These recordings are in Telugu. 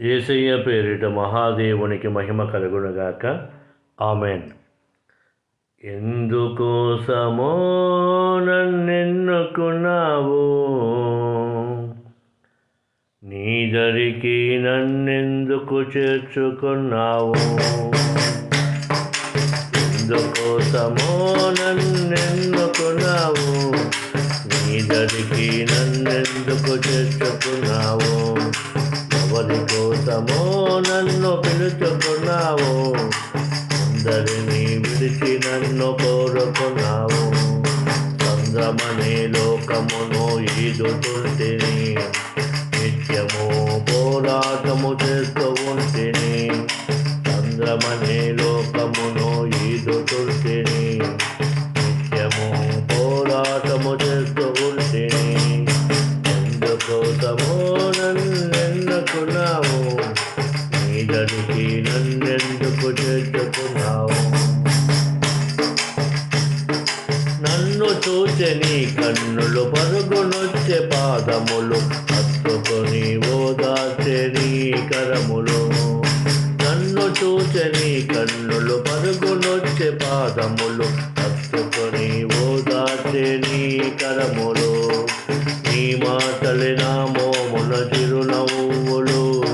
ఏసయ్య పేరిట మహాదేవునికి మహిమ కలుగునుగాక. ఆమెన్. ఎందుకోసమో నన్నెన్నుకున్నావు నీదరికి నన్నెందుకు చేర్చుకున్నావు? ఎందుకోసమో నన్నెన్నుకున్నావు నీదరికి నన్నెందుకు చేర్చుకున్నావు? ఎవరి కోసమో నన్ను పిలుచుకున్నావు. అందరినీ విడిచి నన్ను కోరుకున్నావు. చంద్రమనే లోకమును ఈదుతుంటిని. నిత్యము పోరాటము చేస్తూ ఉంటిని. చంద్రమనే లోకమును చూచని కన్నులు పరుగునొచ్చే పాదములు. హత్తుకొని ఓదాచని కరములు. నన్ను చూచని కన్నులు పరుగునొచ్చే పాదములు. హత్తుకొని ఓదాచని కరములు. నీ మాటలి నా మోముల చిరునవ్వులు.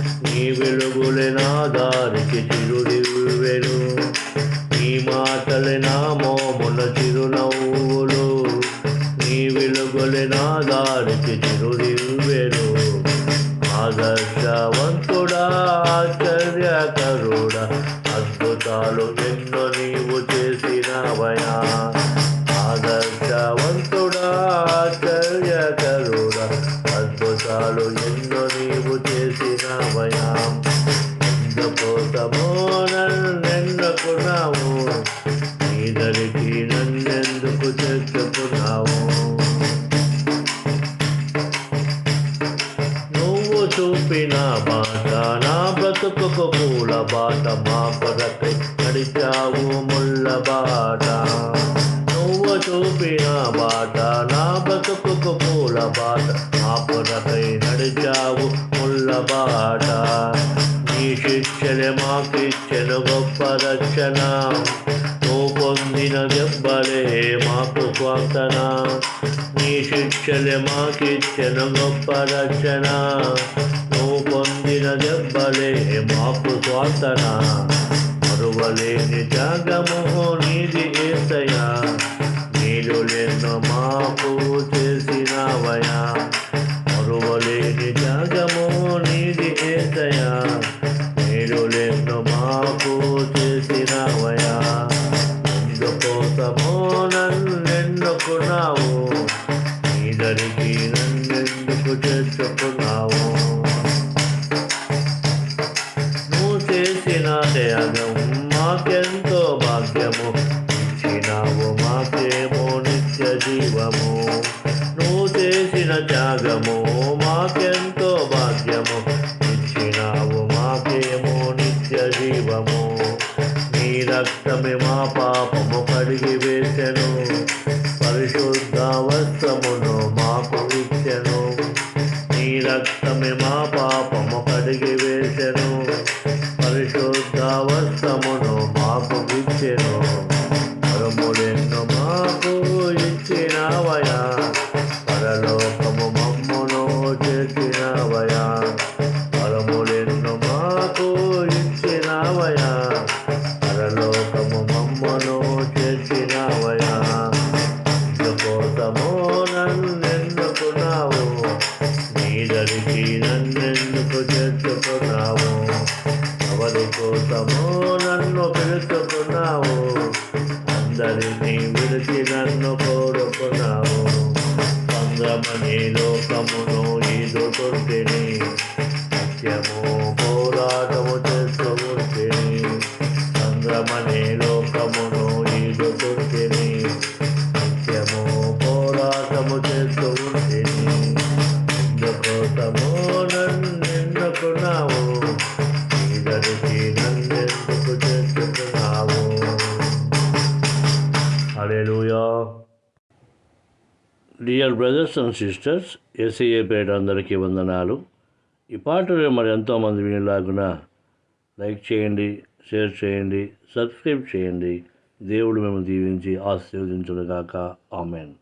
నీ వెలుగులే నా దారికి చిరుదివ్వెను. నీ మాటలి నా కరుడా ఆశ్చర్య కరుడా అద్భుతాలు ఎన్నో నీవు నా బాట నా బ్రతుకుకు పూల బాట మా కొరకై నడిచావు ముళ్ళ బాట. నువ్వు చూపిన బాట నా బ్రతుకుకు పూల బాట మా కొరకై నడిచావు ముళ్ళ బాట. నీ శిక్షణ మాకిచ్చెను గొప్ప రక్షణ. నువ్వు పొందిన దెబ్బలే మాకు స్వాతన నీ శిక్షలే మాకిచ్చెను గొప్ప రక్షణ. నువ్వు దెబ్బలే మాకు స్వాతన మరువలేని జగము నీది ఏసయా నీరు లేను మాకు చేసినవయా మరువలేని జగము నీది ఏసయా నీరు లేను మాకు చేసినవయా ఎందుకోసమో నన్నెన్నుకున్నావు నీ దరికి నన్నెందుకు చేసుకున్నావు చేసిన మాకెంతో భాగ్యము. ఇచ్చినావు మాకేమో నిత్య జీవము. నువ్వు చేసిన త్యాగము మాకెంతో భాగ్యము. ఇచ్చినావు మాకేమో నిత్య జీవము. నీ రక్తమే మా పాపము కడిగి వేసెను నీ నన్నెందుకు చేర్చుకున్నావు ఎవరి కోసమో నన్ను పిలుచుకున్నావు. అందరినీ విడిచి నన్ను కోరుకున్నావు. చంద్రమణి లోకమును ఈదుతుంటిని dear brothers and sisters ACA Peta అందరికీ వందనాలు. ఈ పాటలు మరి ఎంతోమంది వినేలాగున లైక్ చేయండి షేర్ చేయండి సబ్స్క్రైబ్ చేయండి. దేవుడు మేము దీవించి కాక ఆమెన్.